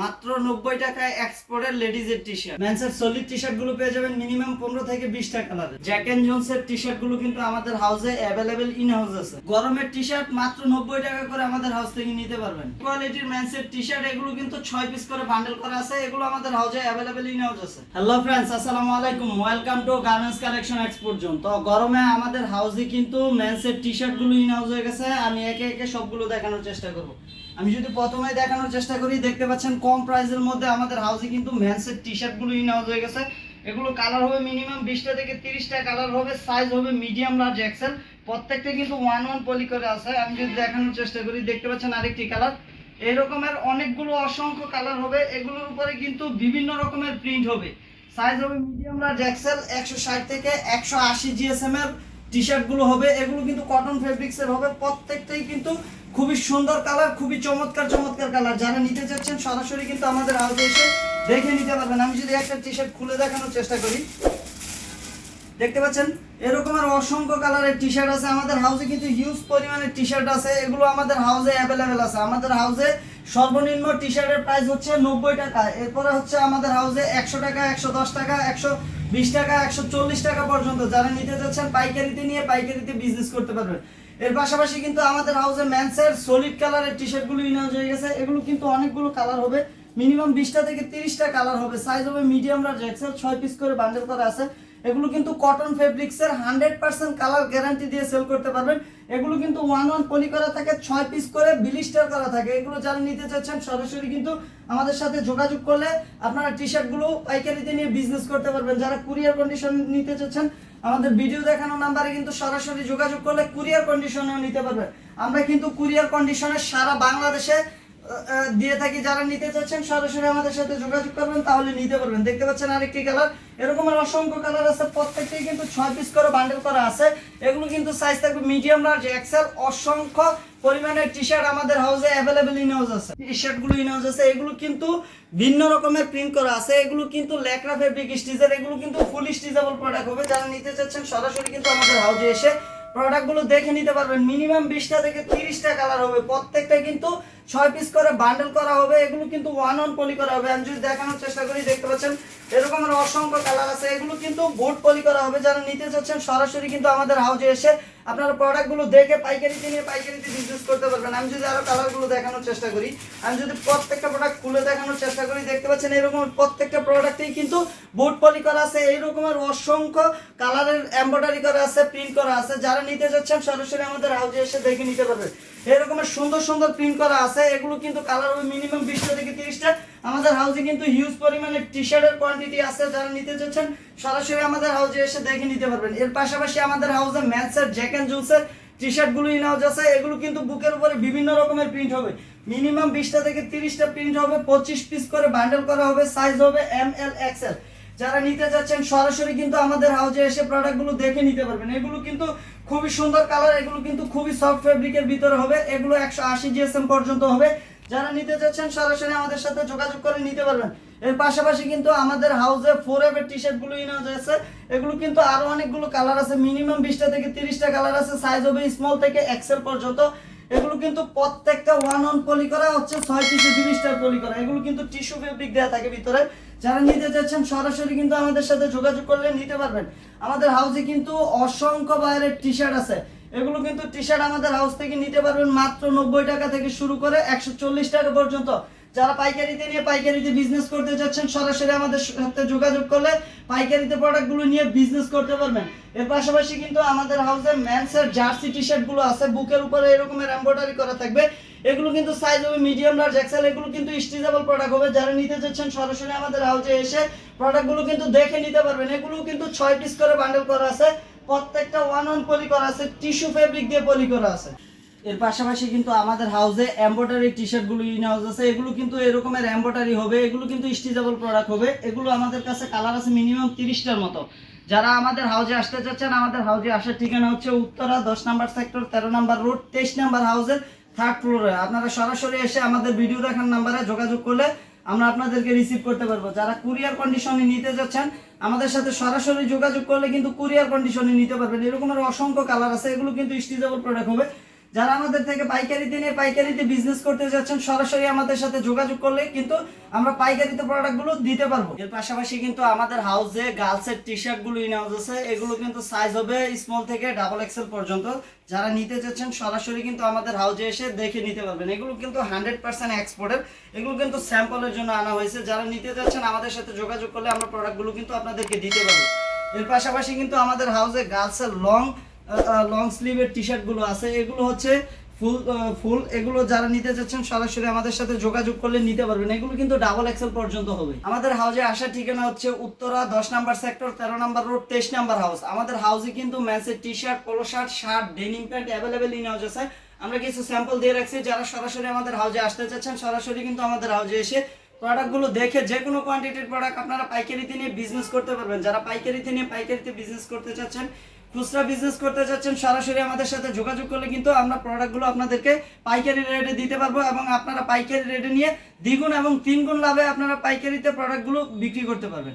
মাত্র নব্বই টাকায় এক্সপোর্টের লেডিজের টি শার্ট মেন্সের সলিড টি শার্টগুলো পেয়ে যাবেন মিনিমাম পনেরো থেকে বিশ টাকা কালারের জ্যাক এন্ড জোন্সের টি শার্টগুলো কিন্তু আমাদের হাউসে অ্যাভেলেবেল ইন হাউস আছে। গরমের টি শার্ট মাত্র নব্বই টাকা করে আমাদের হাউস থেকে নিতে পারবেন। কোয়ালিটির মেন্সের টি শার্ট এগুলো কিন্তু ছয় পিস করে বান্ডেল করা আছে এগুলো আমাদের হাউসে অ্যাভেলেবেল ইন হাউস আছে। হ্যালো ফ্রেন্ডস আসসালামু আলাইকুম। Welcome to garments collection export zone তো গরমে আমাদের হাউসে কিন্তু মেন্সের টি শার্টগুলো ইন হাউস হয়ে গেছে। আমি একে একে সবগুলো দেখানোর চেষ্টা করব। আমি যদি প্রথমে দেখানোর চেষ্টা করি, দেখতে পাচ্ছেন কম প্রাইসের মধ্যে আমাদের হাউসে কিন্তু মেন্সের টি শার্টগুলো ইন হাউস হয়ে গেছে। এগুলো কালার হবে মিনিমাম বিশটা থেকে তিরিশটা কালার হবে সাইজ হবে মিডিয়াম লার্জ এক্সেল প্রত্যেকটা কিন্তু ওয়ান ওয়ান পলি করে আছে। আমি যদি দেখানোর চেষ্টা করি, দেখতে পাচ্ছেন আরেকটি কালার এই রকমের অনেকগুলো অসংখ্য কালার হবে। এগুলোর উপরে কিন্তু বিভিন্ন রকমের প্রিন্ট হবে। সাইজ হবে মিডিয়াম লার্জ এক্সেল একশো ষাট থেকে একশো আশি জিএসএম এর টি শার্টগুলো হবে। এগুলো কিন্তু কটন ফেব্রিক্স এর হবে। প্রত্যেকটাই কিন্তু খুবই সুন্দর কালার, খুবই চমৎকার চমৎকার কালার। যারা নিতে চাচ্ছেন, সরাসরি কিন্তু আমাদের হাউসে এসে দেখে নিতে পারবেন। আমি যদি একটা টি শার্ট খুলে দেখানোর চেষ্টা করি। দেখতে পাচ্ছেন? এরকমের অসংখ্য কালারের টি শার্ট আছে। আমাদের হাউসে কিন্তু হিউজ পরিমাণের টি শার্ট আছে। এগুলো আমাদের হাউসে অ্যাভেলেবেল আছে। আমাদের হাউসে সর্বনিম্ন টি শার্টের প্রাইস হচ্ছে নব্বই টাকা। এরপরে হচ্ছে আমাদের হাউসে একশো টাকা, একশো দশ টাকা, একশো বিশ টাকা, একশো চল্লিশ টাকা পর্যন্ত। যারা নিতে চাচ্ছেন, পাইকারিতে নিয়ে পাইকারিতে বিজনেস করতে পারবেন। এর পাশাপাশি কিন্তু আমাদের হাউসে ম্যান্সের সলিড কালারের টি শার্টগুলো ইউজ হয়ে গেছে। এগুলো কিন্তু অনেকগুলো কালার হবে। মিনিমাম বিশটা থেকে তিরিশটা কালার হবে। সাইজ হবে মিডিয়াম লার্জ এক্সেল ছয় পিস করে বান্ডেল করা আছে। এগুলো কিন্তু কটন ফেব্রিক্সের হান্ড্রেড পার্সেন্ট কালার গ্যারান্টি দিয়ে সেল করতে পারবেন। এগুলো কিন্তু ওয়ান ওয়ান পলি করা থাকে, ছয় পিস করে বিলিস্টার করা থাকে। এগুলো যারা নিতে চাচ্ছেন, সরাসরি কিন্তু আমাদের সাথে যোগাযোগ করলে আপনারা টি শার্টগুলো পাইকারিতে নিয়ে বিজনেস করতে পারবেন। যারা কুরিয়ার কন্ডিশন নিতে চাচ্ছেন আমাদের ভিডিও দেখানো নাম্বারে কিন্তু সরাসরি যোগাযোগ করলে কুরিয়ার কন্ডিশনেও নিতে পারবে। আমরা কিন্তু কুরিয়ার কন্ডিশনে সারা বাংলাদেশে দিয়ে থাকি, যারা নিতে চাচ্ছেন, সরাসরি আমাদের সাথে যোগাযোগ করবেন, তাহলে নিতে পারবেন। দেখতে পাচ্ছেন আরেকটি কালার এরকমের অসংখ্য কালার আছে, প্রত্যেকটাই কিন্তু ছয় পিস করে বান্ডেল করা আছে। এগুলো কিন্তু সাইজ থাকবে মিডিয়াম লার্জ এক্সেল অসংখ্য পরিমাণের টি শার্ট আমাদের হাউসে অ্যাভেলেবেল ইন হাউস আছে। টি শার্টগুলো ইন হাউস আছে, এগুলো কিন্তু ভিন্ন রকমের প্রিন্ট করা আছে। এগুলো কিন্তু ল্যাকড়া ফেব্রিক স্টিচের এগুলো কিন্তু ফুল স্টিচেবল প্রোডাক্ট হবে। যারা নিতে চাচ্ছেন, সরাসরি কিন্তু আমাদের হাউসে এসে প্রোডাক্টগুলো দেখে নিতে পারবেন। মিনিমাম বিশটা থেকে তিরিশটা কালার হবে। প্রত্যেকটা কিন্তু ছয় পিস করে বান্ডেল করা হবে, এগুলো কিন্তু ওয়ান অন পলি করা হবে। আমি যদি দেখানোর চেষ্টা করি, দেখতে পাচ্ছেন এরকমের অসংখ্য কালার আছে। এগুলো কিন্তু বোর্ড পলি করা হবে। যারা নিতে চাচ্ছেন, সরাসরি কিন্তু আমাদের হাউজে এসে আপনারা প্রোডাক্টগুলো দেখে পাইকারিতে নিয়ে পাইকারিতে বিজনেস করতে পারবেন। আমি যদি আরও কালারগুলো দেখানোর চেষ্টা করি, আমি যদি প্রত্যেকটা প্রোডাক্ট খুলে দেখানোর চেষ্টা করি, দেখতে পাচ্ছেন, এরকম প্রত্যেকটা প্রোডাক্টেই কিন্তু বোর্ড পলি করা আছে। এই রকমের অসংখ্য কালারের এমব্রয়ডারি করা আছে প্রিন্ট করা আছে। যারা নিতে যাচ্ছেন সরাসরি আমাদের হাউজে এসে দেখে নিতে পারবেন। এরকমের সুন্দর সুন্দর প্রিন্ট করা আছে। এগুলো কিন্তু কালার হবে মিনিমাম বিশটা থেকে তিরিশটা। আমাদের কিন্তু হিউজ পরিমাণে টি শার্টের কোয়ান্টিটি আছে, যারা নিতে চাচ্ছেন, সরাসরি আমাদের হাউজে এসে দেখে নিতে পারবেন। এর পাশাপাশি আমাদের হাউসে ম্যাথসের জ্যাক জুসের টি শার্টগুলো ইন হাউস এগুলো কিন্তু বুকের উপরে বিভিন্ন রকমের প্রিন্ট হবে। মিনিমাম বিশটা থেকে তিরিশটা প্রিন্ট হবে। পঁচিশ পিস করে বান্ডেল করা হবে। সাইজ হবে এম এল এক্সেল যারা নিতে যাচ্ছেন, সরাসরি কিন্তু আমাদের হাউজে এসে প্রোডাক্টগুলো দেখে নিতে পারবেন। এগুলো কিন্তু খুবই সুন্দর কালার এগুলো কিন্তু খুবই সফট ফেব্রিকের ভিতরে হবে। এগুলো একশো আশি জিএসএম পর্যন্ত হবে। যারা নিতে চাচ্ছেন সরাসরি আমাদের সাথে যোগাযোগ করে নিতে পারবেন। এর পাশাপাশি কিন্তু আমাদের হাউসে ফোর এফের টি শার্টগুলো ইউজ আছে। এগুলো কিন্তু আরও অনেকগুলো কালার আছে। মিনিমাম বিশটা থেকে তিরিশটা কালার আছে। সাইজ হবে স্মল থেকে এক্সেল পর্যন্ত। এগুলো কিন্তু প্রত্যেকটা ওয়ান অন পলি করা হচ্ছে, ছয় পিসে জিনিসটার পলি করা। এগুলো কিন্তু টিস্যু ফেব্রিক দেওয়া থাকে ভিতরে। যারা নিতে চাচ্ছেন, সরাসরি কিন্তু আমাদের সাথে যোগাযোগ করলে নিতে পারবেন। আমাদের হাউসে কিন্তু অসংখ্য বাইরের টি শার্ট আছে। এগুলো কিন্তু টি শার্ট আমাদের হাউস থেকে নিতে পারবেন মাত্র নব্বই টাকা থেকে শুরু করে একশো চল্লিশ টাকা পর্যন্ত। যারা পাইকারিতে নিয়ে পাইকারিতে বিজনেস করতে যাচ্ছেন, সরাসরি আমাদের সাথে যোগাযোগ করলে পাইকারিতে প্রোডাক্টগুলো নিয়ে বিজনেস করতে পারবেন। এর পাশাপাশি কিন্তু আমাদের হাউসে ম্যান্সের জার্সি টি শার্টগুলো আছে। বুকের উপরে এরকমের এমব্রয়ডারি করা থাকবে। এগুলো কিন্তু সাইজ হবে মিডিয়াম লার্জ এক্সেল এগুলো কিন্তু স্টিচেবল প্রোডাক্ট হবে। যারা নিতে চাচ্ছেন সরাসরি আমাদের হাউসে এসে প্রোডাক্টগুলো কিন্তু দেখে নিতে পারবেন। এগুলো কিন্তু ছয় পিস করে বান্ডেল করা আছে। প্রত্যেকটা ওয়ান ওয়ান পলি করা আছে টিস্যু ফেব্রিক দিয়ে পলি করা আছে। এর পাশাপাশি কিন্তু আমাদের হাউসে এমব্রয়ডারি টি শার্টগুলো ইন হাউস আছে। এগুলো কিন্তু এরকমের এমব্রয়ডারি হবে, এগুলো কিন্তু স্টিচেবল প্রোডাক্ট হবে। এগুলো আমাদের কাছে কালার আছে মিনিমাম তিরিশটার মতো। যারা আমাদের হাউজে আসতে চাচ্ছেন, আমাদের হাউজে আসার ঠিকানা হচ্ছে উত্তরা দশ নাম্বার সেক্টর তেরো নাম্বার রোড তেইশ নাম্বার হাউসের থার্ড ফ্লোরে আপনারা সরাসরি এসে আমাদের ভিডিও দেখার নাম্বারে যোগাযোগ করলে আমরা আপনাদেরকে রিসিভ করতে পারব। যারা কুরিয়ার কন্ডিশনে নিতে যাচ্ছেন, আমাদের সাথে সরাসরি যোগাযোগ করলে কিন্তু কুরিয়ার কন্ডিশনে নিতে পারবেন। এরকমের অসংখ্য কালার আছে, এগুলো কিন্তু স্টিচেবল প্রোডাক্ট হবে। যারা আমাদের থেকে পাইকারিতে নিয়ে পাইকারিতে বিজনেস করতে যাচ্ছেন, সরাসরি আমাদের সাথে যোগাযোগ করলে কিন্তু আমরা পাইকারিতে প্রোডাক্টগুলো দিতে পারব। এর পাশাপাশি কিন্তু আমাদের হাউসে গার্লসের টি শার্টগুলো ইন হাউস আছে। এগুলো কিন্তু সাইজ হবে স্মল থেকে ডাবল এক্সেল পর্যন্ত। যারা নিতে চাচ্ছেন সরাসরি কিন্তু আমাদের হাউসে এসে দেখে নিতে পারবেন। এগুলো কিন্তু হান্ড্রেড পার্সেন্ট এক্সপোর্টের এগুলো কিন্তু স্যাম্পলের জন্য আনা হয়েছে। যারা নিতে চাচ্ছেন আমাদের সাথে যোগাযোগ করলে আমরা প্রোডাক্টগুলো কিন্তু আপনাদেরকে দিতে পারব। এর পাশাপাশি কিন্তু আমাদের হাউসে গার্লসের লং লং স্লিভের টি শার্টগুলো আছে। এগুলো হচ্ছে ফুল ফুল এগুলো যারা নিতে চাচ্ছেন সরাসরি আমাদের সাথে যোগাযোগ করলে নিতে পারবেন। এগুলো কিন্তু ডাবল এক্সেল পর্যন্ত হবে। আমাদের হাউসে আসার ঠিকানা হচ্ছে উত্তরা দশ নাম্বার সেক্টর তেরো নাম্বার রোড তেইশ নাম্বার হাউস আমাদের হাউসে কিন্তু ম্যাচের T shirt polo shirt shirt denim pant available in house আছে। আমরা কিছু স্যাম্পল দিয়ে রাখছি। যারা সরাসরি আমাদের হাউসে আসতে চাচ্ছেন, সরাসরি কিন্তু আমাদের হাউসে এসে প্রোডাক্টগুলো দেখে যে কোনো কোয়ান্টিটির প্রোডাক্ট আপনারা পাইকারিতে নিয়ে বিজনেস করতে পারবেন। যারা পাইকারিতে নিয়ে, পাইকারিতে বিজনেস করতে চাচ্ছেন খুচরা বিজনেস করতে চাচ্ছেন সরাসরি আমাদের সাথে যোগাযোগ করলে কিন্তু আমরা প্রোডাক্টগুলো আপনাদেরকে পাইকারি রেটে দিতে পারব এবং আপনারা পাইকারি রেটে নিয়ে দ্বিগুণ এবং তিনগুণ লাভে আপনারা পাইকারিতে প্রোডাক্টগুলো বিক্রি করতে পারবেন।